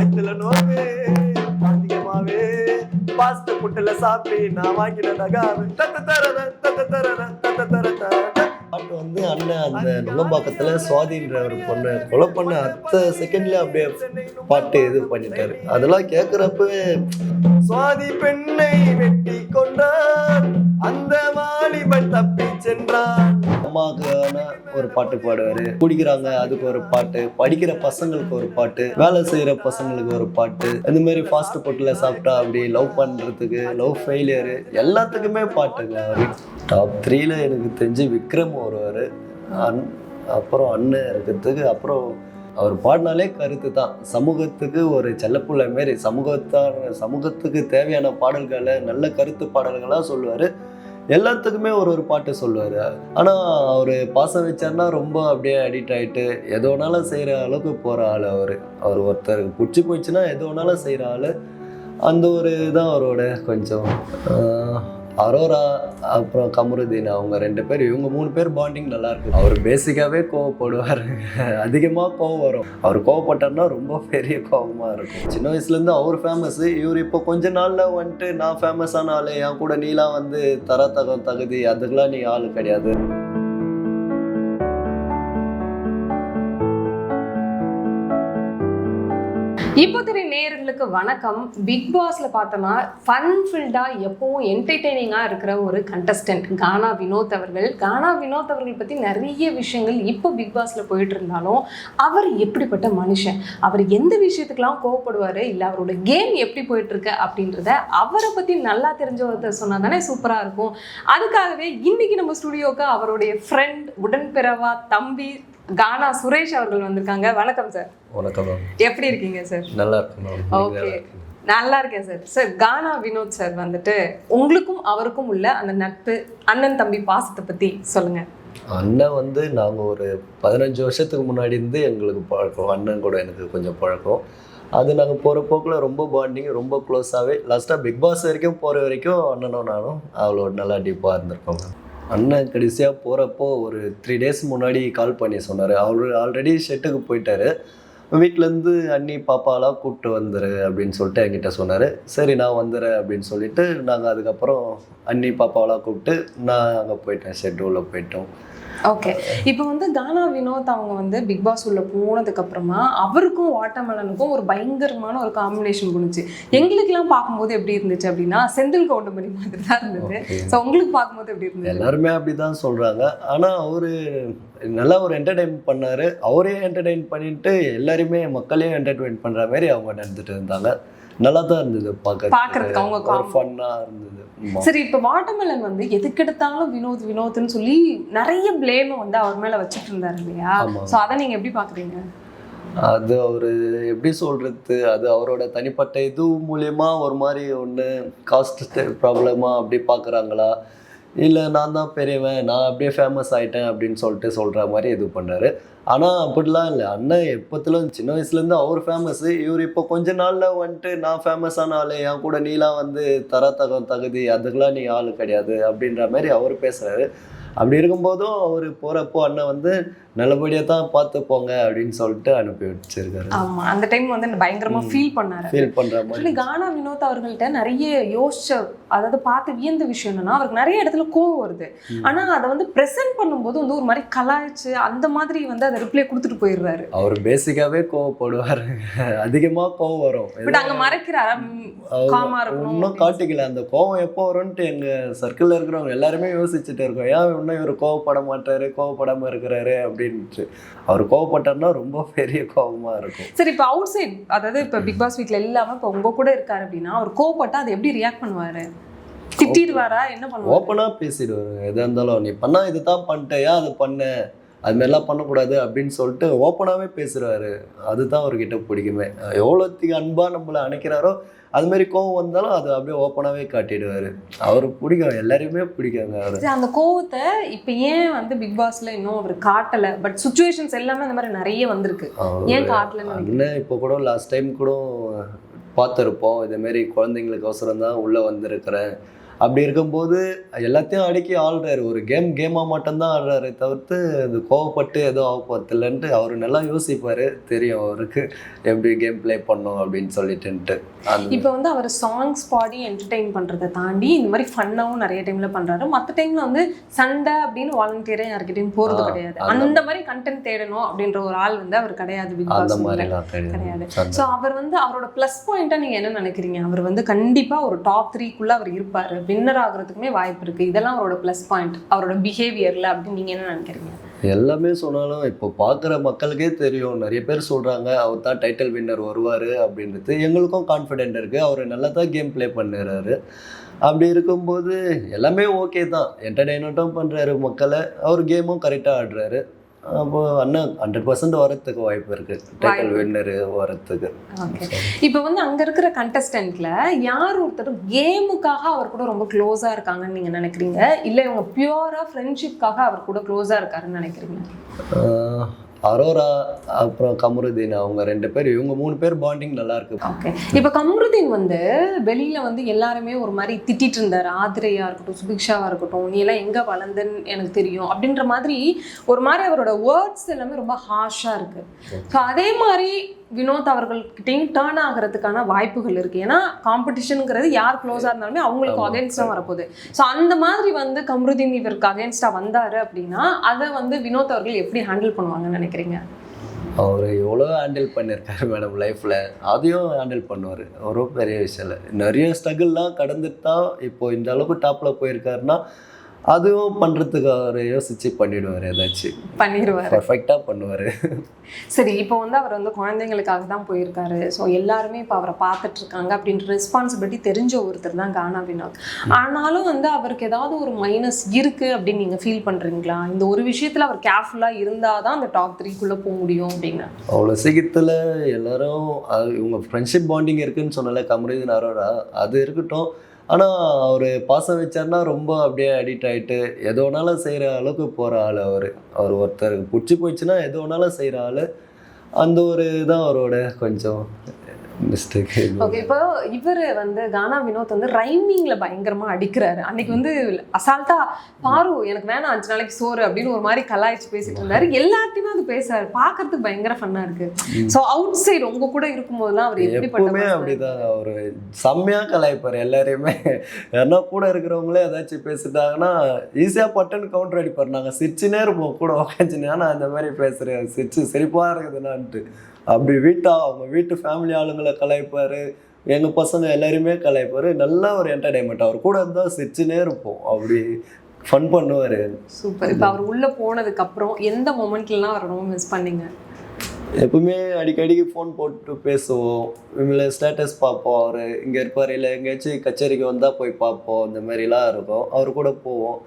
அதுல நோவே அதிகமாவே. பாஸ்ட் புட்டுல சாப்பிட்டு நான் வாங்கின நகாவே தத்த தரத தத்த தரத தத்த தரத பாட்டு வந்து அண்ணன் அந்த நுங்கம்பாக்கத்துல சுவாதின்ற ஒரு பொண்ணு கொலை பண்ண அத்த செகண்ட்ல அப்படியே பாட்டு இது பண்ணிட்டாரு. அதெல்லாம் கேக்குறப்பவே சுவாதி பெண்ணை வெட்டி கொண்டான் அந்த வாலிபன் தப்பி சென்றான். அம்மாக்கான ஒரு பாட்டு பாடுவார். குடிக்கிறாங்க அதுக்கு ஒரு பாட்டு. படிக்கிற பசங்களுக்கு ஒரு பாட்டு. வேலை செய்கிற பசங்களுக்கு ஒரு பாட்டு. இந்த மாதிரி ஃபாஸ்ட் ஃபுட்டில் சாப்பிட்டா அப்படி லவ் பண்ணுறதுக்கு லவ் ஃபெயிலியரு எல்லாத்துக்குமே பாட்டுங்க அவர். டாப் த்ரீல எனக்கு தெரிஞ்சு விக்ரம் வருவார். அன் அப்புறம் அண்ணன் இருக்கிறதுக்கு அப்புறம் அவர் பாடினாலே கருத்து தான். சமூகத்துக்கு ஒரு செல்லப்புள்ள மாரி சமூகத்தான சமூகத்துக்கு தேவையான பாடல்களை நல்ல கருத்து பாடல்களாக சொல்லுவார். எல்லாத்துக்குமே ஒரு ஒரு பாட்டு சொல்லுவார். ஆனால் அவர் பாசம் வச்சார்னா ரொம்ப அப்படியே அடிக்ட் ஆகிட்டு எது வேணாலும் செய்கிற அளவுக்கு போகிற ஆள் அவர். அவர் ஒருத்தருக்கு பிடிச்சி போயிடுச்சுன்னா எது வேணாலும் செய்கிற ஆள். அந்த ஒரு இதான் அவரோட கொஞ்சம் ஆஹ், அரோரா அப்புறம் கமருதீன் அவங்க ரெண்டு பேர் இவங்க மூணு பேர் பாண்டிங் நல்லா இருக்கு அவர் பேசிக்காவே கோவப்படுவார். அதிகமாக கோவம் வரும். அவர் கோவப்பட்டார்னா ரொம்ப பெரிய கோபமாக இருக்கும். சின்ன வயசுலேருந்து அவர் ஃபேமஸ் இவர் இப்போ கொஞ்ச நாளில் வந்துட்டு நான் ஃபேமஸான ஆள் என் கூட நீலாம் வந்து தர தக தகுதி அதுக்கெலாம் நீ ஆள் கிடையாது. இப்போ தெரிய நேயர்களுக்கு வணக்கம். பிக் பாஸ்ல பார்த்தோம்னா ஃபன் ஃபில்டா எப்பவும் என்டர்டெய்னிங்கா இருக்கிற ஒரு கண்டஸ்டன்ட் கானா வினோத் அவர்கள். கானா வினோத் அவர்கள் பத்தி நிறைய விஷயங்கள் இப்போ பிக் பாஸ்ல போயிட்டு இருந்தாலும் அவர் எப்படிப்பட்ட மனுஷன்? அவர் எந்த விஷயத்துக்கெல்லாம் கோவப்படுவாரு? இல்லை அவரோட கேம் எப்படி போயிட்டு இருக்கு அப்படின்றத அவரை பத்தி நல்லா தெரிஞ்ச ஒருத்தர் சொன்னா தானே சூப்பரா இருக்கும். அதுக்காகவே இன்னைக்கு நம்ம ஸ்டுடியோக்கு அவருடைய ஃப்ரெண்ட் உடன்பிறவா தம்பி கானா சுரேஷ் அவர்கள் வந்திருக்காங்க. வணக்கம் சார் வணக்கம் எப்படி இருக்கீங்க சார் நல்லா இருக்கும் மேம் ஓகே நல்லா இருக்கேன் sir sir Gana Vinod sir வந்துட்டு உங்களுக்கும் அவருக்கும் உள்ள அந்த நட்பு அண்ணன் தம்பி பாசத்தை பத்தி சொல்லுங்க. அண்ணன் வந்து நாங்கள் ஒரு பதினஞ்சு வருஷத்துக்கு முன்னாடி இருந்து எங்களுக்கு பழக்கம். அண்ணன் கூட எனக்கு கொஞ்சம் பழக்கம். அது நாங்கள் போகிற போக்கில் ரொம்ப பாண்டிங் ரொம்ப க்ளோஸாகவே லாஸ்ட்டாக பிக் பாஸ் வரைக்கும் போகிற வரைக்கும் அண்ணனும் நானும் அவ்வளோ நல்லா டீப்பாக இருந்திருக்கோம் அண்ணன் கடைசியாக போகிறப்போ ஒரு த்ரீ டேஸ் முன்னாடி கால் பண்ணி சொன்னார். அவர் ஆல்ரெடி ஷெட்டுக்கு போயிட்டாரு. வீட்டிலேருந்து அண்ணி பாப்பாலாம் கூப்பிட்டு வந்துரு அப்படின்னு சொல்லிட்டு என்கிட்ட சொன்னார். சரி நான் வந்துடுறேன் அப்படின்னு சொல்லிட்டு நாங்கள் அதுக்கப்புறம் அண்ணி பாப்பாவெல்லாம் கூப்பிட்டு நான் அங்கே போயிட்டேன் ஷெட் உள்ள போயிட்டோம். ஓகே இப்போ வந்து கானா வினோத் அவங்க வந்து பிக் பாஸ் உள்ள போனதுக்கு அப்புறமா அவருக்கும் வாட்டர்மெலனுக்கும் ஒரு பயங்கரமான ஒரு காம்பினேஷன் பண்ணுச்சு எங்களுக்கெல்லாம் பார்க்கும்போது எப்படி இருந்துச்சு அப்படின்னா செந்தில் கவுண்டமணி மாதிரி தான் இருந்தது. ஸோ உங்களுக்கு பார்க்கும்போது எப்படி இருந்தது? எல்லாருமே அப்படிதான் சொல்றாங்க. ஆனா அவரு நல்லா ஒரு என்டர்டைன் பண்ணாரு. அவரே என்டர்டைன் பண்ணிட்டு எல்லாரையுமே மக்களையும் என்டர்டைன் பண்ற மாதிரி அவங்க நடந்துட்டு இருந்தாங்க. நல்லா தான் இருந்தது பார்க்கறதுக்கு. அவங்க பார்க்க ஒரு com- ஃபன்னா இருந்தது. சரி இப்போ வாட்டர்மெலன் வந்து எதுக்கெடுத்தாலும் வினோத் வினோத்னு சொல்லி நிறைய பிளேமை வந்து அவர் மேல வச்சுட்டு இருந்தாரு இல்லையா. ஸோ அதை நீங்க எப்படி பாக்குறீங்க அது அவரு எப்படி சொல்றது? அது அவரோட தனிப்பட்ட இது மூலியமா ஒரு மாதிரி ஒன்று காஸ்ட் ப்ராப்ளமா அப்படி பார்க்குறாங்களா? இல்லை நான் தான் பெரியவன் நான் அப்படியே ஃபேமஸ் ஆயிட்டேன் அப்படின்னு சொல்லிட்டு சொல்கிற மாதிரி இது பண்ணாரு. ஆனால் அப்படிலாம் இல்லை. அண்ணன் எப்போத்துல சின்ன வயசுலேருந்து அவர் ஃபேமஸ் இவர் இப்போ கொஞ்ச நாளில் வந்துட்டு நான் ஃபேமஸான ஆள் என் கூட நீலாம் வந்து தர தகம் தகுதி அதுக்கெல்லாம் நீ ஆள் கிடையாது அப்படின்ற மாதிரி அவர் பேசுகிறாரு அப்படி இருக்கும்போதும் அவர் போகிறப்போ அண்ணன் வந்து நல்லபடியாக தான் பார்த்து போங்க அப்படின்னு சொல்லிட்டு அனுப்பி வச்சிருக்காரு. ஆமா அந்த டைம் வந்து பயங்கரமா ம். ஃபீல் பண்ணாரு. ஃபீல் பண்ணுற மாதிரி. கானா வினோத் அவர்கள்ட்ட நிறைய யோசிச்ச அதாவது பார்த்து வியந்த விஷயம் என்னன்னா அவருக்கு நிறைய இடத்துல கோவம் வருது. ம். ஆனா அதை வந்து பிரசன்ட் பண்ணும்போது வந்து ஒரு மாதிரி கலாய்ச்சு அந்த மாதிரி வந்து அதை ரிப்ளை கொடுத்துட்டு போயிடுறாரு. அவர் பேசிக்காவே கோவப்படுவார். அதிகமாக கோவம் வரும். பட் அங்க மறைக்கிறாரா? காமா இருக்கணும் இன்னும் காட்டிக்கல. அந்த கோவம் எப்போ வரும்ன்ட்டு எங்க சர்க்கிள்ல இருக்கிறவங்க எல்லாருமே யோசிச்சுட்டு இருக்கோம். ஏன் இன்னும் இவர் கோவப்பட மாட்டாரு கோவப்படாம இருக்கிறாரு அப்படின்ட்டு அவர் கோவப்பட்டார்னா ரொம்ப பெரிய கோவமா இருக்கும். சரி இப்போ அவுட் சைட் அதாவது இப்போ பிக் பாஸ் வீட்ல இல்லாம இப்போ உங்க கூட இருக்காரு அப்படின்னா அவர் கோவப்பட்டா அதை எப்படி ரியாக்ட் பண்ணுவாரு? திட்டிடுவாரா? என்ன பண்ணுவாரு? ஓப்பனா பேசிடுவாரு. எதா இருந்தாலும் நீ பண்ணா இதுதான் பண்ணிட்ட ஏன் அது பண்ண. அது மாதிரிலாம் பண்ணக்கூடாது அப்படின்னு சொல்லிட்டு ஓப்பனாகவே பேசுறாரு. அதுதான் அவர்கிட்ட பிடிக்குமே. எவ்வளோத்துக்கு அன்பா நம்மளை அணைக்கிறாரோ அது மாதிரி கோவம் வந்தாலும் அது அப்படியே ஓப்பனாகவே காட்டிடுவாரு. அவர் பிடிக்கும். எல்லாரையுமே பிடிக்குங்க அவர். அந்த கோவத்தை இப்போ ஏன் வந்து பிக் பாஸ்ல இன்னும் அவர் காட்டல? பட் சுச்சுவேஷன்ஸ் எல்லாமே அந்த மாதிரி நிறைய வந்திருக்கு. ஏன் காட்டலன்னு? அண்ணன் இப்போ கூட லாஸ்ட் டைம் கூட பார்த்துருப்போம். இதேமாரி குழந்தைங்களுக்கு அவசரம் தான் உள்ளே வந்திருக்கிறேன். அப்படி இருக்கும்போது எல்லாத்தையும் அடக்கி ஆள்றாரு. ஒரு கேம் கேமாக மட்டும்தான் ஆடுறாரு தவிர்த்து அது கோவப்பட்டு எதுவும் ஆக போகிறதில்லன்ட்டு அவர் நல்லா யோசிப்பார். தெரியும் அவருக்கு எப்படி கேம் ப்ளே பண்ணோம் அப்படின்னு சொல்லிட்டுன்ட்டு. இப்போ வந்து அவர் சாங்ஸ் பாடி என்டர்டெயின் பண்றதை தாண்டி இந்த மாதிரி ஃபன்னாவும் நிறைய டைம்ல பண்றாரு. மற்ற டைம்ல வந்து சண்டை அப்படின்னு வாலண்டியரா யார்கிட்டயும் போறது ஆ, கிடையாது. அந்த- மாதிரி கண்டென்ட் தேடணும் அப்படின்ற ஒரு ஆள் வந்து அவர் கிடையாது. அந்த மாதிரிலாம் கிடையாது. ஸோ அவர் வந்து அவரோட ப்ளஸ் பாயிண்டா நீங்க என்ன நினைக்கிறீங்க? அவர் வந்து கண்டிப்பா ஒரு டாப் த்ரீக்குள்ள அவர் இருப்பாரு. வின்னர் ஆகிறதுக்குமே வாய்ப்பு இருக்குது இதெல்லாம் அவரோட ப்ளஸ் பாயிண்ட் அவரோட பிஹேவியரில் அப்படின்னு நீங்கள் என்ன நினைக்கிறீங்க? எல்லாமே சொன்னாலும் இப்போ பார்க்குற மக்களுக்கே தெரியும். நிறைய பேர் சொல்கிறாங்க அவர் தான் டைட்டில் வின்னர் வருவார் அப்படின்றது. எங்களுக்கும் கான்ஃபிடென்ட் இருக்குது அவர் நல்லா தான் கேம் ப்ளே பண்ணுறாரு. அப்படி இருக்கும்போது எல்லாமே ஓகே தான். என்டர்டெயின்மெண்ட்டும் பண்ணுறாரு மக்களை. அவர் கேமும் கரெக்டாக ஆடுறாரு. அண்ணன் ஹண்ட்ரட் பர்சன்ட் வரத்துக்கு வாய்ப்பு இருக்குது டைட்டில். வின்னரு வரத்துக்கு. ஓகே இப்போ வந்து அங்க இருக்கிற கண்டஸ்டன்ட்ல யார் ஒருத்தர் கேமுக்காக அவர் கூட ரொம்ப க்ளோஸா இருக்காங்கன்னு நீங்க நினைக்கிறீங்க? இல்ல இவங்க பியூரா ஃப்ரெண்ட்ஷிப்காக அவர் கூட க்ளோஸா இருக்காருன்னு நினைக்கிறீங்க? அரோரா அப்புறம் கமருதீன் அவங்க ரெண்டு பேர் இவங்க மூணு பேர் பாண்டிங் நல்லா இருக்கு ஓகே இப்போ கம்ருதீன் வந்து வெளியில வந்து எல்லாருமே ஒரு மாதிரி திட்டிட்டு இருந்தாரு. ஆதிரையா இருக்கட்டும் சுபிக்ஷாவா இருக்கட்டும் நீ எல்லாம் எங்க வளர்ந்தன்னு எனக்கு தெரியும். அப்படின்ற மாதிரி ஒரு மாதிரி அவரோட வேர்ட்ஸ் எல்லாமே ரொம்ப ஹாஷா இருக்கு. ஸோ அதே மாதிரி வினோத் அவர்கள்கிட்டையும் டேர்ன் ஆகிறதுக்கான வாய்ப்புகள் இருக்கு. ஏன்னா காம்படிஷனுங்கிறது யார் க்ளோஸா இருந்தாலுமே அவங்களுக்கு ஆமா. அகேன்ஸ்டா வரப்போகுது. ஸோ அந்த மாதிரி வந்து கம்ருதீன் இவருக்கு அகேன்ஸ்டா வந்தாரு அப்படின்னா அதை வந்து வினோத் அவர்கள் எப்படி ஹேண்டில் பண்ணுவாங்கன்னு நினைக்கிறீங்க? அவர் எவ்வளோ ஹேண்டில் பண்ணியிருக்காரு மேடம் லைஃப்பில் அதையும் ஹேண்டில் பண்ணுவார். ஒரு பெரிய விஷயம் இல்லை. நிறைய ஸ்ட்ரகிள்லாம் கடந்துட்டு தான் இப்போ இந்த அளவுக்கு டாப்பில் போயிருக்காருன்னா அதுவும் பண்ணுறதுக்கு அவர் யோசித்து பண்ணிடுவார் ஏதாச்சும். பண்ணிடுவார். பர்ஃபெக்டாக பண்ணுவார். சரி இப்போ வந்து அவர் வந்து குழந்தைங்களுக்காக தான் போயிருக்காரு. ஸோ எல்லாருமே இப்போ அவரை பார்த்துட்டு இருக்காங்க அப்படின்ற ரெஸ்பான்சிபிலிட்டி தெரிஞ்ச ஒருத்தர் தான் கானா வினோத். ஆனாலும் வந்து அவருக்கு ஏதாவது ஒரு மைனஸ் இருக்கு அப்படின்னு நீங்க ஃபீல் பண்றீங்களா? இந்த ஒரு விஷயத்துல அவர் கேர்ஃபுல்லா இருந்தாதான் அந்த டாப் த்ரீக்குள்ள போக முடியும் அப்படின்னு. அவ்வளோ சீக்கிரத்தில் எல்லாரும் இவங்க ஃப்ரெண்ட்ஷிப் பாண்டிங் இருக்குன்னு சொன்னல கமருதீன் அரோரா அது இருக்கட்டும். ஆனால் அவர் பாசம் வச்சார்னா ரொம்ப அப்படியே அடிக்ட் ஆகிட்டு எது வேணாலும் செய்கிற அளவுக்கு போகிற ஆள் அவர். அவர் ஒருத்தருக்கு பிடிச்சி போயிடுச்சுன்னா எது வேணாலும் செய்கிற ஆள். அந்த ஒரு தான் அவரோட கொஞ்சம் ஓகே இப்போ இவர் வந்து கானா வினோத் வந்து ரைமிங்ல பயங்கரமா அடிக்கிறாரு. அன்னைக்கு வந்து அசால்ட்டா பாரு எனக்கு வேணாம் அஞ்சு நாளைக்கு சோறு அப்படின்னு ஒரு மாதிரி கலாய்ச்சி பேசிட்டு இருந்தாரு. எல்லாத்தையுமே அது பேசுறாரு பார்க்கிறதுக்கு பயங்கர ஃபன்னா இருக்கு. ஸோ அவுட் சைடு உங்க கூட இருக்கும்போதெல்லாம் அவர் எப்படிப்பட்ட எப்பவுமே person? அப்படிதான். அவர் செம்மையாக கலாய்ப்பார் எல்லாரையுமே. யாருன்னா கூட இருக்கிறவங்களே ஏதாச்சும் பேசிட்டாங்கன்னா ஈஸியாக பட்டன் கவுண்டர் அடிப்பார். நாங்கள் சிரிச்சுனே இருப்போம். கூட உக்காந்துனே. நான் அந்த மாதிரி பேசுகிறேன் சிரிச்சு சிரிப்பாக இருக்குதுன்னான்ட்டு அப்படி வீட்டா அவங்க வீட்டு ஃபேமிலி ஆளுங்களை கலாய்ப்பார் எங்கள் பசங்க எல்லாரையுமே கலாய்ப்பார். நல்ல ஒரு என்டர்டைன்மெண்ட் அவர் கூட இருந்தால் சிரிச்சுனே இருப்போம். அப்படி ஃபன் பண்ணுவார். சூப்பர் இப்போ அவர் உள்ள போனதுக்கு அப்புறம் எந்த மொமெண்ட்லாம் அவர் ரொம்ப மிஸ் பண்ணீங்க? எப்பவுமே அடிக்கடிக்கு ஃபோன் போட்டு பேசுவோம். இவங்கள ஸ்டேட்டஸ் பார்ப்போம் அவர். இங்கே இருப்பார் இல்லை எங்கேயாச்சும் கச்சேரிக்கு வந்தால் போய் பார்ப்போம். இந்த மாதிரிலாம் இருக்கும். அவர் கூட போவோம்.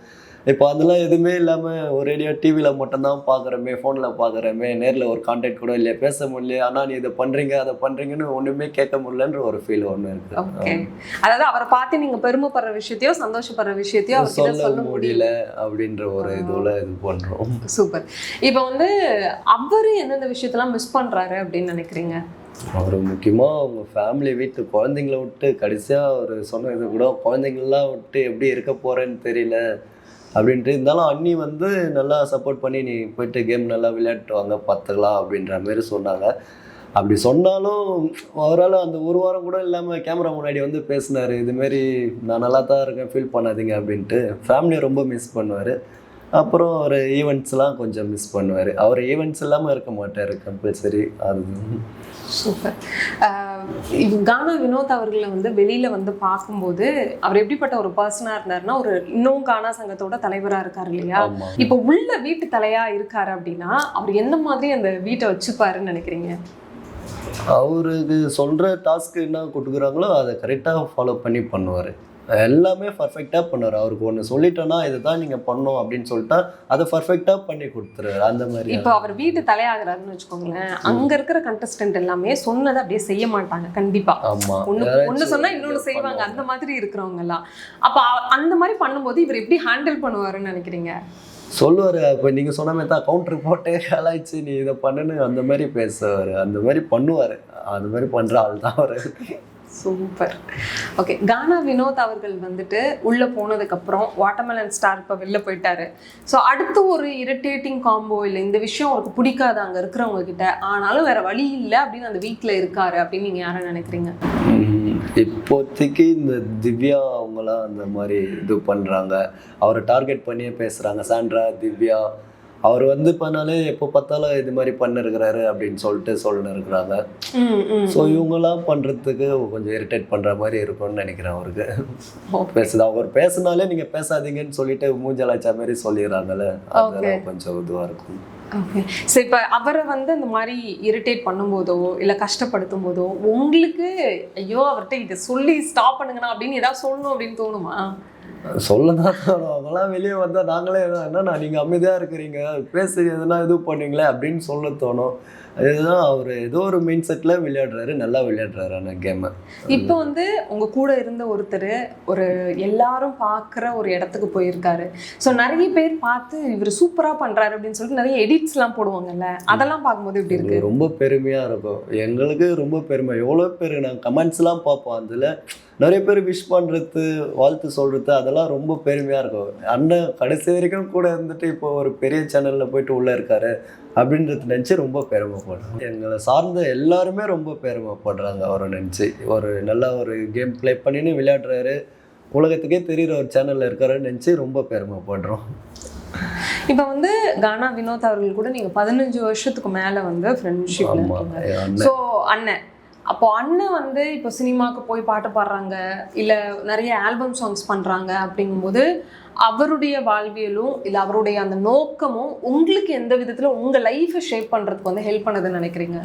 இப்போ அதெல்லாம் எதுவுமே இல்லாமல் ஒரேடியாக டிவியில் மட்டும்தான் பார்க்குறோமே ஃபோனில் பார்க்குறோமே நேரில் ஒரு கான்டாக்ட் கூட இல்லையா பேச முடியல ஆனால் நீ இதை பண்ணுறீங்க அதை பண்ணுறீங்கன்னு ஒன்றுமே கேட்க முடியலன்ற ஒரு ஃபீல் ஒன்று ஓகே இருக்குது அதாவது அவரை பார்த்து நீங்க பெருமைப்படுற விஷயத்தையோ சந்தோஷப்படுற விஷயத்தையோ சொல்ல முடியல. அப்படின்ற ஒரு இதுல இது பண்ணுறோம் சூப்பர். இப்போ வந்து அவரு எந்தெந்த விஷயத்தெல்லாம் மிஸ் பண்றாரு அப்படின்னு நினைக்கிறீங்க? அவர் முக்கியமாக அவங்க ஃபேமிலி வீட்டு குழந்தைங்கள விட்டு கடைசியாக அவர் சொன்ன இது கூட குழந்தைங்களாம் விட்டு எப்படி இருக்க போகிறேன்னு தெரியல அப்படின்ட்டு இருந்தாலும் அண்ணி வந்து நல்லா சப்போர்ட் பண்ணி நீ போயிட்டு கேம் நல்லா விளையாட்டு வாங்க பார்த்துக்கலாம் அப்படின்ற மாதிரி சொன்னாங்க. அப்படி சொன்னாலும் அவரால் அந்த ஒரு வாரம் கூட இல்லாமல் கேமரா முன்னாடி வந்து பேசினார். இதுமாரி நான் நல்லா தான் இருக்கேன் ஃபீல் பண்ணாதீங்க அப்படின்ட்டு. ஃபேமிலியை ரொம்ப மிஸ் பண்ணுவார். அப்புறம் அவர் ஈவெண்ட்ஸ்லாம் கொஞ்சம் மிஸ் பண்ணுவார். அவர் ஈவெண்ட்ஸ் இல்லாமல் இருக்க மாட்டார் கம்பல்சரி அது சூப்பர் கானா வினோத் அவர்களை வந்து வெளியில வந்து பார்க்கும்போது அவர் எப்படிப்பட்ட ஒரு பர்சனா இருந்தாருன்னா ஒரு இன்னும் கானா சங்கத்தோட தலைவரா இருக்காரு இல்லையா? இப்போ உள்ள வீட்டு தலையா இருக்காரு அப்படின்னா அவர் எந்த மாதிரி அந்த வீட்டை வச்சுப்பாருன்னு நினைக்கிறீங்க? அவருக்கு சொல்கிற டாஸ்க்கு என்ன கொடுக்குறாங்களோ அதை கரெக்டாக ஃபாலோ பண்ணி பண்ணுவார். எல்லாமே பர்ஃபெக்டாக பண்ணுவார் அவருக்கு ஒன்று சொல்லிட்டோன்னா இதை தான் நீங்கள் பண்ணணும் அப்படின்னு சொல்லிட்டா அதை பர்ஃபெக்டாக பண்ணி கொடுத்துருவாரு. அந்த மாதிரி இப்போ அவர் வீட்டு தலையாகிறாருன்னு வச்சுக்கோங்களேன். அங்க இருக்கிற கண்டஸ்டன்ட் எல்லாமே சொன்னதை அப்படியே செய்ய மாட்டாங்க கண்டிப்பா. ஆமாம் ஒண்ணு ஒண்ணு சொன்னா இன்னொன்னு செய்வாங்க. அந்த மாதிரி இருக்கிறவங்க எல்லாம். அப்ப அந்த மாதிரி பண்ணும்போது இவர் எப்படி ஹேண்டில் பண்ணுவாருன்னு நினைக்கிறீங்க? சொல்லுவார் இப்போ நீங்கள் சொன்ன மாதிரி தான் கவுண்டர் போட்டே கலாய்ச்சி நீ இதை பண்ணுன்னு அந்த மாதிரி பேசுவார். அந்த மாதிரி பண்ணுவார். அந்த மாதிரி பண்ணுற ஆள் தான் அவர். சூப்பர் ஓகே கானா வினோத் அவர்கள் வந்துட்டு உள்ளே போனதுக்கப்புறம் வாட்டர்மெலன் ஸ்டார் இப்போ வெளில போயிட்டாரு. ஸோ அடுத்து ஒரு இரிட்டேட்டிங் காம்போ இல்லை இந்த விஷயம் அவருக்கு பிடிக்காது அங்கே இருக்கிறவங்க கிட்ட. ஆனாலும் வேற வழி இல்லை அப்படின்னு அந்த வீட்டில் இருக்காரு அப்படின்னு நீங்கள் யாரை நினைக்கிறீங்க? இப்போதைக்கு இந்த திவ்யா அவங்களாம் அந்த மாதிரி இது பண்ணுறாங்க அவரை டார்கெட் பண்ணியே பேசுகிறாங்க சாண்ட்ரா திவ்யா அவர் வந்து பண்ணாலே எப்போ பார்த்தாலும் இது மாதிரி பண்ணிருக்கிறாரு அப்படின்னு சொல்லிட்டு சொல்லின்னு இருக்கிறாங்க. ஸோ இவங்கெல்லாம் பண்ணுறதுக்கு கொஞ்சம் இரிட்டேட் பண்ணுற மாதிரி இருக்கும்னு நினைக்கிறேன் அவருக்கு. பேசுது அவர் பேசினாலே நீங்கள் பேசாதீங்கன்னு சொல்லிட்டு மூஞ்சலாச்சா மாதிரி சொல்லிடுறாங்கல்ல. அதெல்லாம் கொஞ்சம் இதுவாக இருக்கும். ஓகே சரி இப்போ அவரை வந்து இந்த மாதிரி இரிட்டேட் பண்ணும்போதோ இல்லை கஷ்டப்படுத்தும் போதோ உங்களுக்கு ஐயோ அவர்கிட்ட இதை சொல்லி ஸ்டாப் பண்ணுங்கண்ணா அப்படின்னு ஏதாவது சொல்லணும் அப்படின்னு தோணுமா? சொல்லதான் தோணும். அவங்களாம் வெளியே வந்தால் நாங்களே என்னன்னா நீங்கள் அமைதியாக இருக்கிறீங்க. பேசி எதுனா இது பண்ணீங்களே அப்படின்னு சொல்ல தோணும். அதுதான் அவர் ஏதோ ஒரு மைண்ட் செட்டில் விளையாடுறாரு நல்லா விளையாடுறாரு அந்த கேமை இப்போ வந்து உங்க கூட இருந்த ஒருத்தர் ஒரு எல்லாரும் பார்க்குற ஒரு இடத்துக்கு போயிருக்காரு. ஸோ நிறைய பேர் பார்த்து இவர் சூப்பரா பண்றாரு அப்படின்னு சொல்லிட்டு நிறைய எடிட்ஸ்லாம் போடுவாங்கல்ல? அதெல்லாம் பார்க்கும்போது எப்படி இருக்கு? ரொம்ப பெருமையாக இருக்கும். எங்களுக்கு ரொம்ப பெருமை. எவ்வளோ பேர் நாங்கள் கமெண்ட்ஸ்லாம் பார்ப்போம். அதில் நிறைய பேர் விஷ் பண்ணுறது வாழ்த்து சொல்கிறது அதெல்லாம் ரொம்ப பெருமையாக இருக்கும். அண்ணன் கடைசி வரைக்கும் கூட இருந்துட்டு இப்போ ஒரு பெரிய சேனலில் போயிட்டு உள்ளே இருக்காரு. அப்படின்றது நினச்சி ரொம்ப பெருமைப்படுறோம். எங்களை சார்ந்த எல்லாருமே ரொம்ப பெருமைப்படுறாங்க அவரை நினச்சி. ஒரு நல்ல ஒரு கேம் ப்ளே பண்ணின்னு விளையாடுறாரு. உலகத்துக்கே தெரிகிற ஒரு சேனலில் இருக்காருன்னு நினச்சி ரொம்ப பெருமைப்படுறோம். இப்போ வந்து கானா வினோத் அவர்கள் கூட நீங்க பதினஞ்சு வருஷத்துக்கு மேல வந்து அண்ணன். ஸோ அண்ணன். அப்போ அண்ணன் வந்து இப்போ சினிமாவுக்கு போய் பாட்டு பாடுறாங்க இல்லை நிறைய ஆல்பம் சாங்ஸ் பண்ணுறாங்க அப்படிங்கும்போது அவருடைய வாழ்வியலும் இல்லை அவருடைய அந்த நோக்கமும் உங்களுக்கு எந்த விதத்தில் உங்கள் லைஃப்பை ஷேப் பண்ணுறதுக்கு வந்து ஹெல்ப் பண்ணுதுன்னு நினைக்கிறீங்க?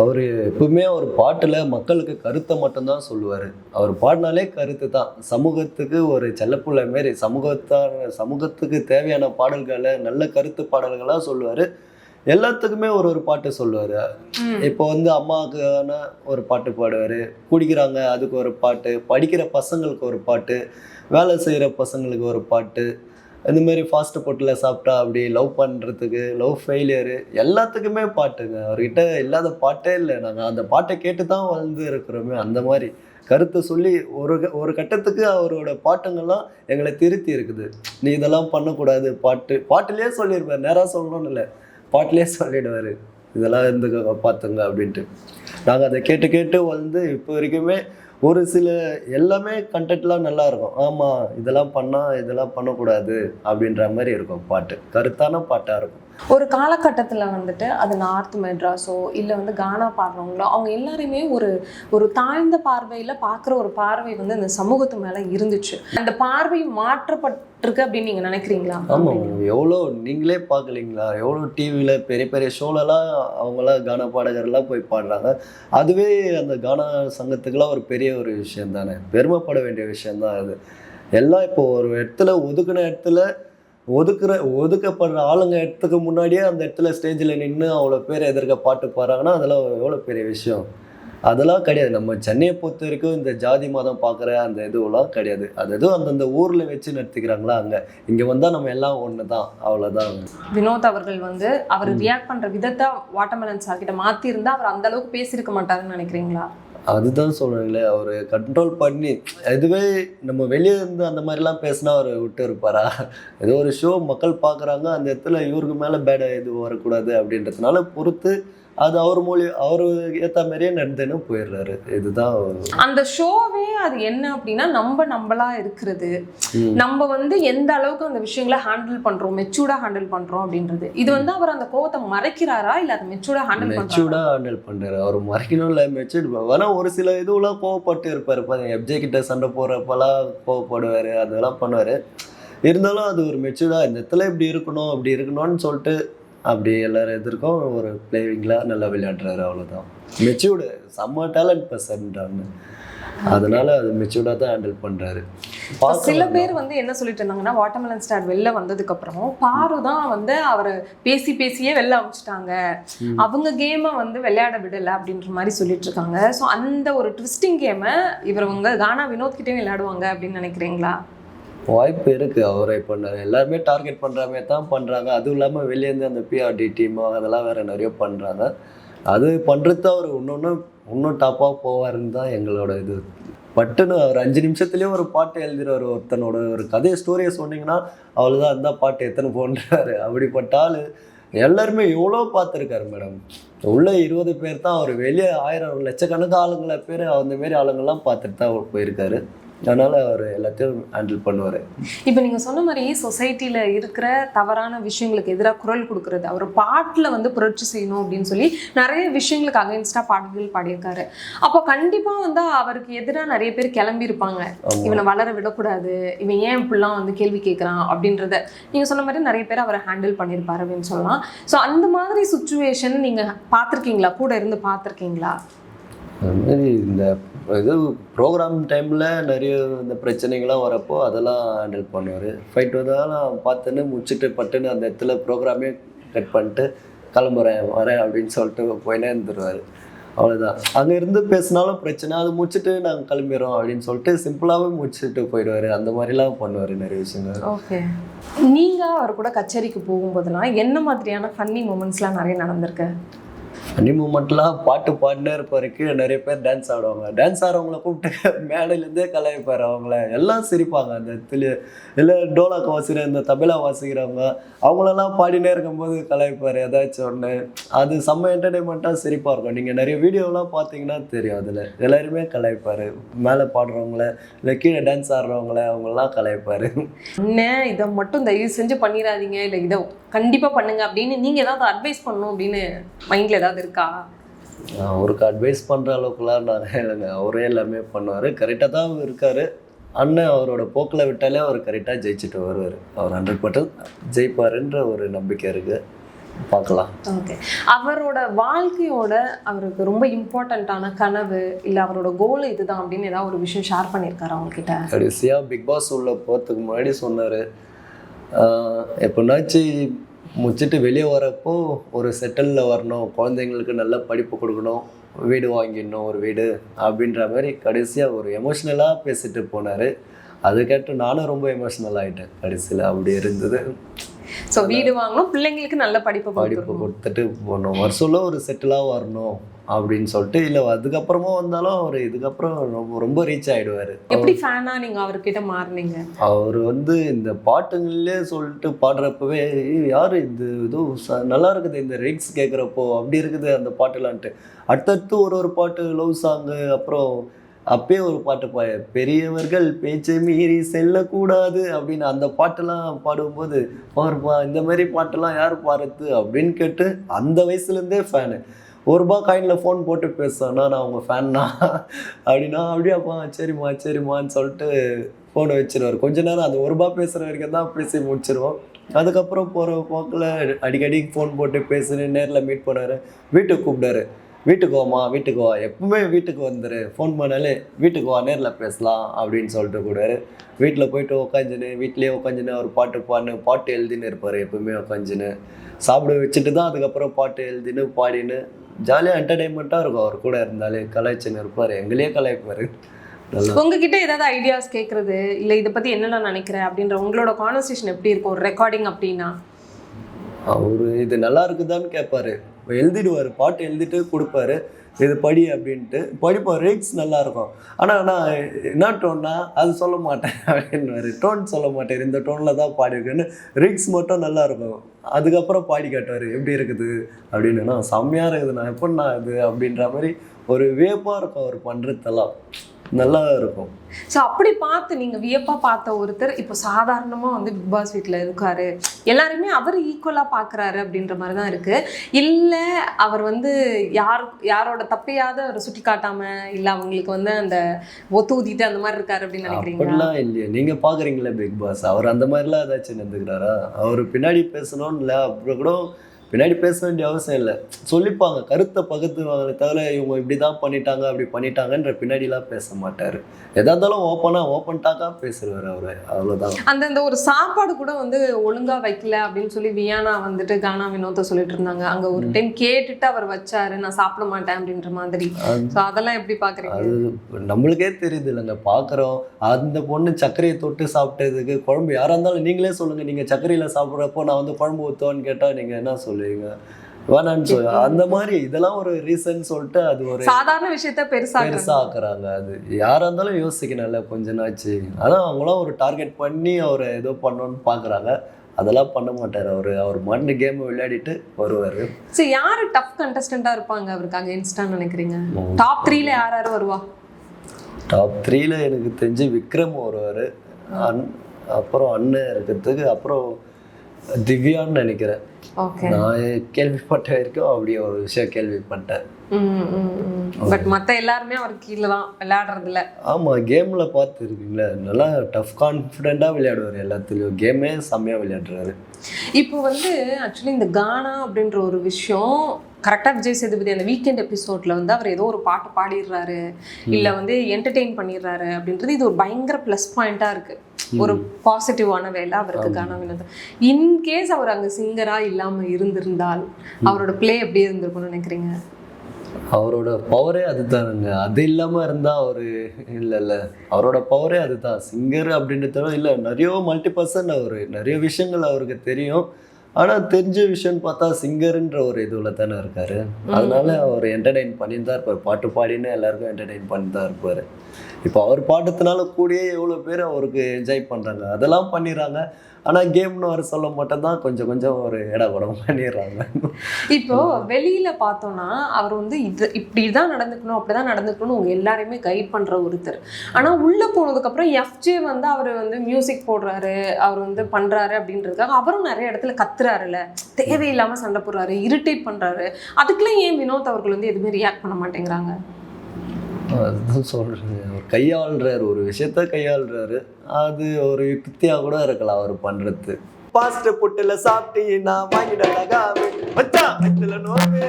அவர் எப்பவுமே அவர் பாட்டில் மக்களுக்கு கருத்தை மட்டும்தான் சொல்லுவார். அவர் பாடினாலே கருத்து தான். சமூகத்துக்கு ஒரு செல்லப்புள்ள மாரி சமூகத்தான சமூகத்துக்கு தேவையான பாடல்களை நல்ல கருத்து பாடல்களாக சொல்லுவார். எல்லாத்துக்குமே ஒரு ஒரு பாட்டு சொல்லுவார். இப்போ வந்து அம்மாவுக்கான ஒரு பாட்டு பாடுவார். குடிக்கிறாங்க அதுக்கு ஒரு பாட்டு. படிக்கிற பசங்களுக்கு ஒரு பாட்டு. வேலை செய்கிற பசங்களுக்கு ஒரு பாட்டு. இந்த மாதிரி ஃபாஸ்ட் ஃபுட்டில் சாப்பிட்டா அப்படி லவ் பண்ணுறதுக்கு லவ் ஃபெயிலியரு எல்லாத்துக்குமே பாட்டுங்க. அவர்கிட்ட இல்லாத பாட்டே இல்லை. நாங்கள் அந்த பாட்டை கேட்டு தான் வளர்ந்து இருக்கிறோமே. அந்த மாதிரி கருத்தை சொல்லி ஒரு ஒரு கட்டத்துக்கு அவரோட பாட்டுங்கள்லாம் எங்களை திருத்தி இருக்குது. நீ இதெல்லாம் பண்ணக்கூடாது. பாட்டு பாட்டுலேயே சொல்லியிருப்பார். நேராக சொல்லணும்னு இல்லை. பாட்டிலே சொல்லிடுவார் இதெல்லாம் இருந்து பார்த்துங்க அப்படின்ட்டு. நாங்கள் அதை கேட்டு கேட்டு வந்து இப்போ வரைக்குமே ஒரு சில எல்லாமே கண்டென்ட்லாம் நல்லா இருக்கும். ஆமாம் இதெல்லாம் பண்ணால் இதெல்லாம் பண்ணக்கூடாது அப்படின்ற மாதிரி இருக்கும் பாட்டு. கருத்தான பாட்டாக இருக்கும். ஒரு காலகட்டத்தில் வந்துட்டு அது நார்த் மெட்ராஸோ இல்லை வந்து கானா பாடுறவங்களோ அவங்க எல்லாருமே ஒரு ஒரு தாழ்ந்த பார்வையில் பார்க்குற ஒரு பார்வை வந்து இந்த சமூகத்து மேலே இருந்துச்சு. அந்த பார்வை இருக்கு அப்படின்னு நீங்கள் நினைக்கிறீங்களா? ஆமாம் எவ்வளோ நீங்களே பார்க்கலீங்களா? எவ்வளோ டிவியில் பெரிய பெரிய ஷோலலாம் அவங்களாம் கானா பாடகர்லாம் போய் பாடுறாங்க. அதுவே அந்த கானா சங்கத்துக்கெல்லாம் ஒரு பெரிய ஒரு விஷயம் தானே. பெருமைப்பட வேண்டிய விஷயந்தான் அது. எல்லாம் இப்போ ஒரு இடத்துல ஒதுக்குன இடத்துல ஒதுக்குற ஒதுக்கப்படுற ஆளுங்க இடத்துக்கு முன்னாடியே அந்த இடத்துல ஸ்டேஜில் நின்று அவ்வளோ பேர் எதிர்க்க பாட்டு பாடுறாங்கன்னா அதெல்லாம் எவ்வளோ பெரிய விஷயம். அதெல்லாம் கிடையாது. நம்ம சென்னையை பொறுத்த வரைக்கும் இந்த ஜாதி மதம் பார்க்குற அந்த இதுவெல்லாம் கிடையாது. அது எதுவும் அந்தந்த ஊரில் வச்சு நடத்திக்கிறாங்களா அங்கே. இங்கே வந்தால் நம்ம எல்லாம் ஒன்று தான். அவ்வளோதான் வினோத் அவர்கள் வந்து அவர் ரியாக்ட் பண்ற விதத்தை வாட்டர்மெலன் சார் கிட்ட மாத்திருந்தா அவர் அந்த அளவுக்கு பேசியிருக்க மாட்டாருன்னு நினைக்கிறீங்களா? அதுதான் சொல்கிறேங்களே அவர் கண்ட்ரோல் பண்ணி இதுவே நம்ம வெளியே இருந்து அந்த மாதிரிலாம் பேசினா அவர் விட்டு இருப்பாரா? ஏதோ ஒரு ஷோ மக்கள் பார்க்குறாங்க அந்த இடத்துல இவருக்கு மேலே பேட இது வரக்கூடாது அப்படின்றதுனால பொறுத்து அது அவர் மூலி அவரு ஏற்ற மாதிரியே நடந்துன்னு போயிடுறாரு. இதுதான் அந்த ஷோவே அது என்ன அப்படின்னா நம்ம நம்மளா இருக்கிறது. நம்ம வந்து எந்த அளவுக்கு அந்த விஷயங்களை ஹேண்டில் பண்றோம் மெச்சூர்டா ஹேண்டில் பண்றோம் அப்படின்றது. இது வந்து அவர் அந்த கோவத்தை மறைக்கிறாரா? இல்ல அதை மெச்சூர்டா ஹேண்டில் பண்றாரா? மெச்சூர்டாக ஹேண்டில் பண்ணுறாரு அவர் மறைக்கணும் இல்லை மெச்சூர்ட் வேணா ஒரு சில இதுவெல்லாம் கோவப்பட்டு இருப்பார். பாருங்க எப்ஜே கிட்ட சண்டை போடுறப்பெல்லாம் கோவப்படுவார் அதெல்லாம் பண்ணுவார். இருந்தாலும் அது ஒரு மெச்சூர்டாக இந்த இடத்துல இப்படி இருக்கணும் அப்படி இருக்கணும்னு சொல்லிட்டு அப்படி எல்லாரும் எதிர்க்கும் ஒரு பிளேவிங்லாம் நல்லா விளையாடுறாரு அவ்வளோதான் மெச்சூர்டு செம்ம டேலண்ட் பர்சன்டான்னு அதனால அது மெச்சூர்டாக தான் ஹேண்டில் பண்ணுறாரு சில பேர் வந்து என்ன சொல்லிட்டு இருந்தாங்கன்னா வாட்டர்மெலன் ஸ்டார் வெளில வந்ததுக்கு அப்புறம் பாரு தான் வந்து அவரை பேசி பேசியே வெளில அமிச்சிட்டாங்க. அவங்க கேமை வந்து விளையாட விடல அப்படின்ற மாதிரி சொல்லிட்டு இருக்காங்க. ஸோ அந்த ஒரு ட்விஸ்டிங் கேமை இவங்க கானா வினோத் கிட்டே விளையாடுவாங்க அப்படின்னு நினைக்கிறீங்களா? வாய்ப்பு இருக்குது அவரை பண்ண எல்லாருமே டார்கெட் பண்ணுற மாதிரி தான் பண்ணுறாங்க அதுவும் இல்லாமல் வெளியேருந்து அந்த பிஆர்டி டீமோ அதெல்லாம் வேறு நிறைய பண்ணுறாங்க அது பண்ணுறது அவர் இன்னொன்று இன்னும் டாப்பாக போவாருன்னு தான் எங்களோட இது. பட்டுன்னு ஒரு அஞ்சு நிமிஷத்துலேயே ஒரு பாட்டு எழுதுறாரு ஒருத்தனோட ஒரு கதையை ஸ்டோரியை சொன்னீங்கன்னா அவ்வளோதான் அந்த பாட்டு எத்தனை போன்றாரு. அப்படிப்பட்ட ஆள் எல்லாருமே எவ்வளோ பார்த்துருக்காரு மேடம்? உள்ள இருபது பேர் தான் அவர் வெளியே ஆயிரம் லட்சக்கணக்கான ஆளுங்களை பேர் அந்த மாரி ஆளுங்கள்லாம் பார்த்துட்டு தான் போயிருக்காரு. அதனால் அவர் எல்லாத்தையும் ஹேண்டில் பண்ணுவார். இப்போ நீங்க சொன்ன மாதிரி சொசைட்டில இருக்கிற தவறான விஷயங்களுக்கு எதிராக குரல் கொடுக்கறது அவர் பாட்டுல வந்து புரட்சி செய்யணும் அப்படின்னு சொல்லி நிறைய விஷயங்களுக்கு அகைன்ஸ்டா பாடல்கள் பாடியிருக்காரு. அப்போ கண்டிப்பா வந்து அவருக்கு எதிராக நிறைய பேர் கிளம்பி இருப்பாங்க. இவனை வளர விடக்கூடாது இவன் ஏன் இப்படிலாம் வந்து கேள்வி கேட்குறான் அப்படின்றத நீங்க சொன்ன மாதிரி நிறைய பேர் அவரை ஹேண்டில் பண்ணியிருப்பாரு அப்படின்னு சொல்லலாம். ஸோ அந்த மாதிரி சுச்சுவேஷன் நீங்க பார்த்துருக்கீங்களா? கூட இருந்து பார்த்துருக்கீங்களா? அது மாதிரி இந்த இது ப்ரோக்ராம் டைமில் நிறைய இந்த பிரச்சனைகள்லாம் வரப்போ அதெல்லாம் ஹேண்டில் பண்ணுவார். ஃபைட் வந்தாலும் பார்த்துன்னு முடிச்சுட்டு பட்டுன்னு அந்த இடத்துல ப்ரோக்ராமே கட் பண்ணிட்டு கிளம்புறேன் வரேன் அப்படின்னு சொல்லிட்டு போயினே இருந்துருவார். அவ்வளோதான் அங்கே இருந்து பேசினாலும் பிரச்சனை. அது முடிச்சுட்டு நாங்கள் கிளம்பிடுறோம் அப்படின்னு சொல்லிட்டு சிம்பிளாகவே முடிச்சுட்டு போயிடுவார். அந்த மாதிரிலாம் பண்ணுவார் நிறைய விஷயங்கள். ஓகே. நீங்கள் அவர் கூட கச்சேரிக்கு போகும்போதெல்லாம் என்ன மாதிரியான ஃபன்னி மூமெண்ட்ஸ்லாம் நிறைய நடந்திருக்கு? அனி மூமெண்ட்லாம் பாட்டு பாடினே இருப்பாருக்கு நிறைய பேர் டான்ஸ் ஆடுவாங்க. டான்ஸ் ஆடுறவங்கள கூப்பிட்டு மேடையிலேருந்தே கலாய்ப்பார் அவங்கள. எல்லாம் சிரிப்பாங்க. அந்த இடத்துல இல்லை டோலாக்கு வாசிக்கிற இந்த தபிலா வாசிக்கிறவங்க அவங்களெல்லாம் பாடினே இருக்கும்போது கலாய்ப்பார். ஏதாச்சும் ஒன்று அது செம்ம என்டர்டைன்மெண்ட்டாக சிரிப்பாக இருக்கும். நீங்கள் நிறைய வீடியோலாம் பார்த்தீங்கன்னா தெரியும் அதில். எல்லாருமே கலாய்ப்பார். மேலே பாடுறவங்கள இல்லை கீழே டான்ஸ் ஆடுறவங்கள அவங்களெல்லாம் கலாய்ப்பார். என்ன இதை மட்டும் தயவு செஞ்சு பண்ணிடாதீங்க. இல்லை இதை கண்டிப்பாக பண்ணுங்க அப்படின்னு நீங்கள் ஏதாவது அட்வைஸ் பண்ணணும் அப்படின்னு மைண்டில் ஏதாவது இருக்கா? அவருக்கு அட்வைஸ் பண்ணுற அளவுக்குலாம் நான் இல்லைங்க. அவரே எல்லாமே பண்ணுவார். கரெக்டாக தான் இருக்கார். அண்ணன் அவரோட போக்கில் விட்டாலே அவர் கரெக்டாக ஜெயிச்சுட்டு வருவார். அவர் ஹண்ட்ரட் பர்சன்ட் ஜெயிப்பாருன்ற ஒரு நம்பிக்கை இருக்குது பார்க்கலாம். ஓகே அவரோட வாழ்க்கையோட அவருக்கு ரொம்ப இம்பார்ட்டண்ட்டான கனவு இல்லை அவரோட கோல் இதுதான் அப்படின்னு ஏதாவது ஒரு விஷயம் ஷேர் பண்ணியிருக்காரு அவங்க கிட்ட கடைசியாக பிக் பாஸ் உள்ள போகிறதுக்கு முன்னாடி சொன்னார். எப்போனாச்சும் முடிச்சுட்டு வெளியே வரப்போ ஒரு செட்டிலில் வரணும் குழந்தைங்களுக்கு நல்ல படிப்பு கொடுக்கணும் வீடு வாங்கிடணும் ஒரு வீடு அப்படின்ற மாதிரி கடைசியாக ஒரு எமோஷ்னலாக பேசிட்டு போனார். அது கேட்டு நானும் ரொம்ப எமோஷ்னல் ஆகிட்டேன் கடைசியில் அப்படி இருந்தது. ஸோ வீடு வாங்கணும் பிள்ளைங்களுக்கு நல்ல படிப்பு படிப்பு கொடுத்துட்டு போகணும். வருஷம்ல ஒரு செட்டிலாக வரணும் அப்படின்னு சொல்லிட்டு இல்லை அதுக்கப்புறமா வந்தாலும் அவர் இதுக்கப்புறம் ரொம்ப ரொம்ப ரீச் ஆகிடுவார் எப்படி ஃபேனா நீங்க அவர்கிட்ட மாறுனீங்க? அவர் வந்து இந்த பாட்டுங்களே சொல்லிட்டு பாடுறப்பவே "ஏய், யாரு இது? ச- நல்லா இருக்குது இந்த ரிக்ஸ் கேட்குறப்போ அப்படி இருக்குது அந்த பாட்டுலான்ட்டு. அடுத்தடுத்து ஒரு ஒரு பாட்டு லவ் சாங்கு அப்புறம் அப்பயே ஒரு பாட்டு பா பெரியவர்கள் பேச்சை மீறி செல்லக்கூடாது அப்படின்னு அந்த பாட்டெல்லாம் பாடும்போது பாருப்பா இந்த மாதிரி பாட்டெல்லாம் யார் பாடுறது? அப்படின்னு கேட்டு அந்த வயசுலேருந்தே ஃபேனு ஒரு ரூபா காயினில் ஃபோன் போட்டு பேசுவேன்னா நான் உங்கள் ஃபேன்னா அப்படின்னா அப்படியாப்பா சரிம்மா சரிம்மான்னு சொல்லிட்டு ஃபோனை வச்சிருவார். கொஞ்ச நேரம் அந்த ஒரு ரூபா பேசுகிற வரைக்கும் தான் பேசி முடிச்சிருவோம். அதுக்கப்புறம் போகிற போக்கில் அடிக்கடி ஃபோன் போட்டு பேசுன்னு நேரில் மீட் பண்ணாரு வீட்டுக்கு கூப்பிட்டாரு வீட்டுக்கு வாமா வீட்டுக்கு வா. எப்பவுமே வீட்டுக்கு வந்துரு. ஃபோன் பண்ணாலே வீட்டுக்கு வா நேரில் பேசலாம் அப்படின்னு சொல்லிட்டு கூடாரு வீட்டில் போயிட்டு உக்காந்துன்னு வீட்லேயே உட்காந்துன்னு ஒரு பாட்டு பாடினு பாட்டு எழுதின்னு இருப்பார் எப்பவுமே உட்காந்துன்னு சாப்பிட வச்சுட்டு தான் அதுக்கப்புறம் பாட்டு எழுதின்னு பாடின்னு. ஜாலியாக என்டர்டைன்மெண்ட்டாக இருக்கும். அவர் கூட இருந்தாலே கலாய்ச்சின்னு இருப்பார். எங்களையே கலாய்ப்பார். உங்ககிட்ட ஏதாவது ஐடியாஸ் கேட்கறது இல்லை இதை பத்தி என்னென்ன நினைக்கிறேன் அப்படின்ற உங்களோட கான்வர்சேஷன் எப்படி இருக்கும்? ஒரு ரெக்கார்டிங் அப்படின்னா? அவர் இது நல்லா இருக்குதான்னு கேட்பாரு எழுதிடுவார் பாட்டு எழுதிட்டு கொடுப்பாரு. இது படி அப்படின்ட்டு. படிப்பார் ரேக்ஸ் நல்லாயிருக்கும். ஆனால் நான் என்ன டோன்னா அது சொல்ல மாட்டேன் அப்படின்னுவாரு. டோன் சொல்ல மாட்டேன். இந்த டோனில் தான் பாடியிருக்கேன்னு ரிக்ஸ் மட்டும் நல்லா இருக்கும் அதுக்கப்புறம் பாடி காட்டுவார் எப்படி இருக்குது அப்படின்னு. நான் செம்மையாக இருக்குது. நான் எப்படிண்ணா இது அப்படின்ற மாதிரி ஒரு வியப்பாக இருக்கும் அவர் பண்ணுறதெல்லாம் நல்லா இருக்கும் ஸோ அப்படி பார்த்து நீங்க வியப்பா பார்த்த ஒருத்தர் இப்போ சாதாரணமா வந்து பிக் பாஸ் வீட்டில் இருக்காரு. எல்லாருமே அவர் ஈக்குவலா பார்க்கறாரு அப்படின்ற மாதிரி தான் இருக்கு. இல்ல அவர் வந்து யார் யாரோட தப்பையாவது அவர் சுட்டி காட்டாம இல்ல அவங்களுக்கு வந்து அந்த ஒத்து ஊதிட்டு அந்த மாதிரி இருக்காரு அப்படின்னு நினைக்கிறீங்களா? இல்லையே. நீங்க பாக்குறீங்களே பிக் பாஸ் அவர் அந்த மாதிரிலாம் ஏதாச்சும் நடந்துக்கிறாரா? அவர் பின்னாடி பேசணும்னு இல்லை அப்புறம் கூட பின்னாடி பேச வேண்டிய அவசியம் இல்லை. சொல்லிப்பாங்க கருத்தை பகுத்துவாங்களே தவிர இவங்க இப்படி தான் பண்ணிட்டாங்க அப்படி பண்ணிட்டாங்கன்ற பின்னாடிலாம் பேச மாட்டார். எதா இருந்தாலும் ஓப்பனாக ஓப்பன் டாக்காக பேசுவார் அவர். அவ்வளோதான் அந்த இந்த ஒரு சாப்பாடு கூட வந்து ஒழுங்கா வைக்கல அப்படின்னு சொல்லி வியானா வந்துட்டு கானா வினோத்தை சொல்லிட்டு இருந்தாங்க. அங்க ஒரு டைம் கேட்டுட்டு அவர் வச்சாரு நான் சாப்பிட மாட்டேன் அப்படின்ற மாதிரி. ஸோ அதெல்லாம் எப்படி பாக்குறீங்க? அது நம்மளுக்கே தெரியுது இல்லைங்க. பார்க்குறோம் அந்த பொண்ணு சர்க்கரையை தொட்டு சாப்பிட்டதுக்கு குழம்பு யாராக இருந்தாலும் நீங்களே சொல்லுங்கள் நீங்கள் சர்க்கரையில் சாப்பிட்றப்போ நான் வந்து குழம்பு ஊற்றுவான்னு கேட்டால் நீங்கள் என்ன சொல்லுவீங்க வேணான்னு சொல்லி அந்த மாதிரி இதெல்லாம் ஒரு ரீசன் சொல்லிட்டு அது ஒரு சாதாரண விஷயத்த பெருசாக்குறாங்க. பெருசா ஆக்குறாங்க அது யாரா இருந்தாலும் யோசிக்கணும்ல கொஞ்ச நாச்சு அதான் அவங்களாம் ஒரு டார்கெட் பண்ணி அவரை ஏதோ பண்ணணும்னு பாக்குறாங்க. அதெல்லாம் பண்ண மாட்டாரு. அவரு அவர் மண்ணு கேம் விளையாடிட்டு வருவாரு. சரி யாரு டஃப் கண்டஸ்டண்டா இருப்பாங்க? அவருக்கு அகைன்ஸ்டான்னு நினைக்கிறீங்க. டாப் த்ரீல யார் யார் வருவா? டாப் த்ரீல எனக்கு தெரிஞ்சு விக்ரம் வருவார். அன் அப்புறம் அண்ணன் இருக்கிறதுக்கு அப்புறம் திவ்யான்னு நினைக்கிறேன். ஓகே நான் கேள்விப்பட்ட வரைக்கும் அப்படி ஒரு விஷயம் கேள்விப்பட்டேன். பட் மத்த எல்லாருமே அவர் கீழே தான் விளையாடுறதுல. ஆமாம் கேமில் பார்த்துருக்கீங்களா? நல்லா டஃப் கான்ஃபிடெண்ட்டாக விளையாடுவார் எல்லாத்துலேயும். கேமே செம்மையாக விளையாடுறாரு. இப்போ வந்து ஆக்சுவலி இந்த கானா அப்படின்ற ஒரு விஷயம் கரெக்டாக விஜய் சேதுபதி அந்த வீக்கெண்ட் எபிசோட்ல வந்து அவர் ஏதோ ஒரு பாட்டு பாடிடுறாரு. இல்ல வந்து என்டர்டெயின் பண்ணிடுறாரு அப்படின்றது இது ஒரு பயங்கர ப்ளஸ் பாயிண்டா இருக்கு. ஒரு பாசிட்டிவான வேலை அவருக்கு கானா வினோதம் இன்கேஸ் அவர் அங்க சிங்கரா இல்லாம இருந்திருந்தால் அவரோட ப்ளே எப்படி இருந்திருக்கும்னு நினைக்கிறீங்க? அவரோட பவரே அதுதானுங்க. அது இல்லாமல் இருந்தால் அவர் இல்லை இல்லை அவரோட பவரே அதுதான். சிங்கர் அப்படின்றத இல்லை நிறைய மல்டி பர்சன் அவர் நிறைய விஷயங்கள் அவருக்கு தெரியும். ஆனால் தெரிஞ்ச விஷயம்னு பார்த்தா சிங்கர்ன்ற ஒரு இதுவில் தானே இருக்காரு. அதனால அவர் என்டர்டெயின் தான் இருப்பார். பாட்டு பாடின்னு எல்லாருக்கும் என்டர்டெயின் பண்ணி தான் இருப்பார். இப்போ அவர் பாட்டத்தினால கூடயே எவ்வளோ பேர் அவருக்கு என்ஜாய் பண்ணுறாங்க அதெல்லாம் பண்ணிடுறாங்க. ஆனால் கேம்னு அவர் சொல்ல மட்டும்தான் கொஞ்சம் கொஞ்சம் ஒரு இட குடம் பண்ணிடுறாங்க. இப்போ வெளியில பார்த்தோம்னா அவர் வந்து இது இப்படி தான் நடந்துக்கணும் அப்படிதான் நடந்துக்கணும் உங்க எல்லாரையுமே கைட் பண்ற ஒருத்தர். ஆனால் உள்ள போனதுக்கப்புறம் எஃப்ஜே வந்து அவர் வந்து மியூசிக் போடுறாரு அவர் வந்து பண்றாரு அப்படின்றதுக்காக அவரும் நிறைய இடத்துல கத்துறாருல தேவையில்லாம சண்டை போடுறாரு இரிட்டேட் பண்றாரு. அதுக்கெல்லாம் ஏன் வினோத் அவர்கள் வந்து எதுவுமே ரியாக்ட் பண்ண மாட்டேங்கிறாங்க? அதுதான் அவர் கையாளுறாரு ஒரு விஷயத்த கையாளுறாரு. அது ஒரு யுக்தியாக கூட இருக்கலாம் அவர் பண்ணுறது பாஸ்ட் புட்டில் சாப்பிட்டு நான் வாங்கிடலாகாவே மச்சான் வயிற்றுல நோவே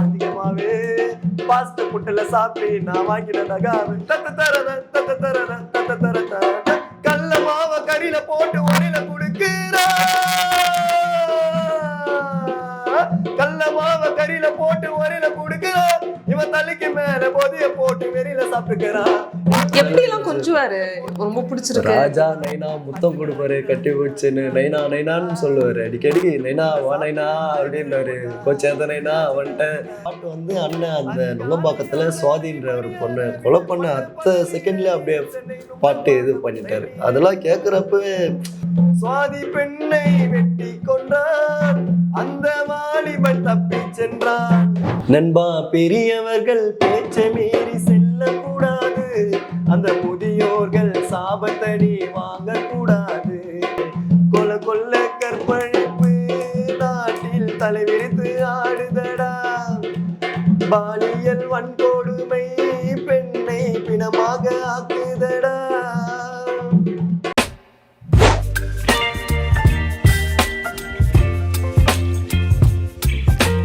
அதிகமாவே பாஸ்ட் புட்டில் சாப்பிட்டு நான் வாங்கிடலாகாவே தத்த தரத தத்த தரத தத்த தர கல்ல மாவ கறியில போட்டு ஒரியில குடுக்கிறா. கல்ல மாவ கறியில போட்டு ஒரியில குடுக்கிறா தலைக்கு மேல போதிய போட்டு வெறியில சாப்பிட்டுக்கிறான். எப்படி எல்லாம் கொஞ்சுவாரு? ரொம்ப பிடிச்சிருக்கு. ராஜா நைனா முத்தம் கொடுப்பாரு கட்டி பிடிச்சுன்னு. நைனா நைனான்னு சொல்லுவாரு. அடிக்கடி நைனா வா நைனா அப்படின்னாரு கோச்சேத நைனா வந்துட்டேன் பாட்டு வந்து அண்ணன் அந்த நுங்கம்பாக்கத்துல சுவாதின்ற ஒரு பொண்ணு கொலை பண்ண அத்த செகண்ட்ல அப்படியே பாட்டு இது பண்ணிட்டாரு. அதெல்லாம் கேட்குறப்ப சுவாதி பெண்ணை வெட்டி கொன்றான். அந்த வாலிபன் தப்பி சென்றான். நண்பா பெரியவர்கள் பேச்சை மீறி செல்லக்கூடாது. அந்த முதியோர்கள் சாபத்தடி வாங்கக்கூடாது. கொல கொல்ல கற்பழிப்பு நாட்டில் தலைவிரித்து ஆடுதடா. பாலியல்